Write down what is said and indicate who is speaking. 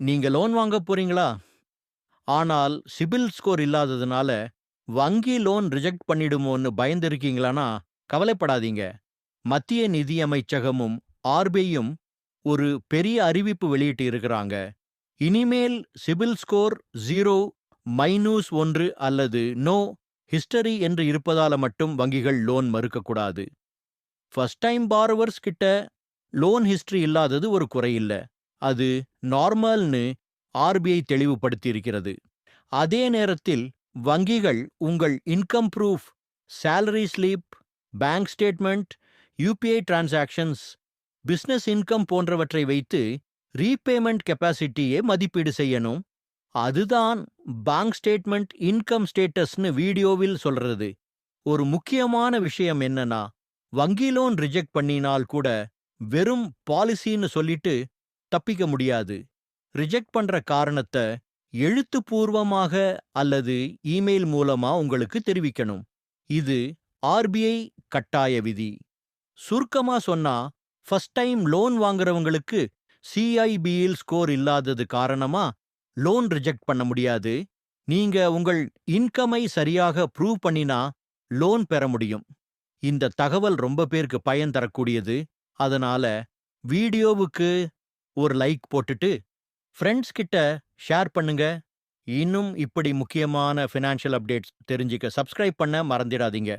Speaker 1: நீங்க லோன் வாங்க போறீங்களா? ஆனால் சிபில் ஸ்கோர் இல்லாததுனால வங்கி லோன் ரிஜெக்ட் பண்ணிடுமோன்னு பயந்திருக்கீங்களானா கவலைப்படாதீங்க. மத்திய நிதியமைச்சகமும் ஆர்பிஐயும் ஒரு பெரிய அறிவிப்பு வெளியிட்டு இருக்கிறாங்க. இனிமேல் சிபில் ஸ்கோர் ஜீரோ மைனூஸ் ஒன்று அல்லது நோ ஹிஸ்டரி என்று இருப்பதால மட்டும் வங்கிகள் லோன் மறுக்கக்கூடாது. ஃபர்ஸ்ட் டைம் பாரோவர்ஸ் கிட்ட லோன் ஹிஸ்டரி இல்லாதது ஒரு குறையில்ல. அது நார்மல்னு ஆர்பிஐ தெளிவுபடுத்தியிருக்கிறது. அதே நேரத்தில் வங்கிகள் உங்கள் income proof, salary slip, bank statement, UPI transactions, business income போன்றவற்றை வைத்து ரீபேமெண்ட் கெப்பாசிட்டியை மதிப்பீடு செய்யணும். அதுதான் பேங்க் ஸ்டேட்மெண்ட் இன்கம் ஸ்டேட்டஸ்னு வீடியோவில் சொல்றது. ஒரு முக்கியமான விஷயம் என்னன்னா வங்கி லோன் ரிஜெக்ட் பண்ணினால் கூட வெறும் பாலிசின்னு சொல்லிட்டு தப்பிக்க முடியாது. ரிஜெக்ட் பண்ற காரணத்த எழுத்துப்பூர்வமாக அல்லது இமெயில் மூலமா உங்களுக்கு தெரிவிக்கணும். இது ஆர்பிஐ கட்டாய விதி. சுருக்கமா சொன்னா ஃபர்ஸ்ட் டைம் லோன் வாங்குறவங்களுக்கு சிஐபியில் ஸ்கோர் இல்லாதது காரணமா லோன் ரிஜெக்ட் பண்ண முடியாது. நீங்க உங்கள் இன்கமை சரியாக ப்ரூவ் பண்ணினா லோன் பெற முடியும். இந்த தகவல் ரொம்ப பேருக்கு பயன் தரக்கூடியது. அதனால வீடியோவுக்கு ஒரு லைக் போட்டுட்டு ஃப்ரெண்ட்ஸ் கிட்ட ஷேர் பண்ணுங்க. இன்னும் இப்படி முக்கியமான ஃபினான்ஷியல் அப்டேட்ஸ் தெரிஞ்சுக்க சப்ஸ்கிரைப் பண்ண மறந்துடாதீங்க